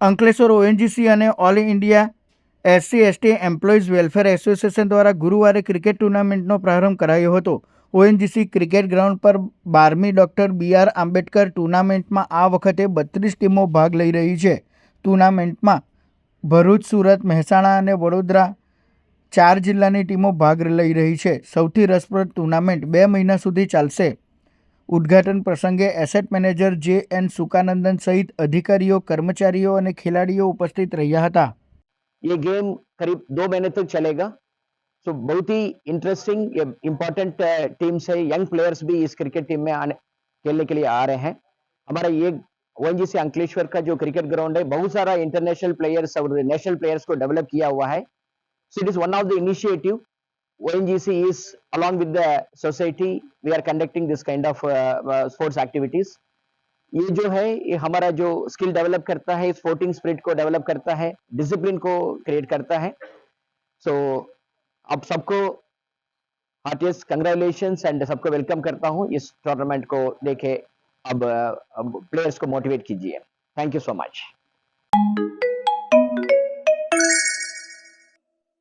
Ankleshwar ONGC અને all India SC ST employees welfare association દ્વારા ગુરુવારે ક્રિકેટ ટુર્નામેન્ટનો પ્રારંભ કરાયો હતો. ઓએનજીસી ક્રિકેટ ગ્રાઉન્ડ પર બારમી ડૉક્ટર બી આર આંબેડકર ટુર્નામેન્ટમાં આ વખતે બત્રીસ ટીમો ભાગ લઈ રહી છે. ટુર્નામેન્ટમાં ભરૂચ, સુરત, મહેસાણા અને વડોદરા ચાર જિલ્લાની ટીમો ભાગ લઈ રહી છે. સૌથી રસપ્રદ ટુર્નામેન્ટ બે મહિના સુધી ચાલશે. ઉદ્ઘાટન પ્રસંગે asset manager J N Sukanandan સહિત અધિકારીઓ કર્મચારીઓ અને ખેલાડીઓ ઉપસ્થિત રહ્યા હતા ये गेम करीब दो महीने तक चलेगा सो बहुत ही इंटरेस्टिंग इम्पोर्टेंट टीम्स है यंग प्लेयर्स भी इस क्रिकेट टीम में आने खेलने के लिए आ रहे हैं हमारा ये ओएनजीसी अंकलेश्वर का जो क्रिकेट ग्राउंड है बहुत सारा इंटरनेशनल प्लेयर्स और नेशनल प्लेयर्स को डेवलप किया हुआ है so it is one of the initiative ONGC is along with the society we are conducting this kind of uh, uh, sports activities. ये जो है ये हमारा जो स्किल डेवलप करता है स्पोर्टिंग स्पिरिट को डेवलप करता है डिसिप्लिन को क्रिएट करता है। सो अब सबको हार्टियस्ट कंग्रेचुलेशन एंड सबको वेलकम करता हूँ। इस टूर्नामेंट को देखे अब, अब प्लेयर्स को मोटिवेट कीजिए। Thank you so much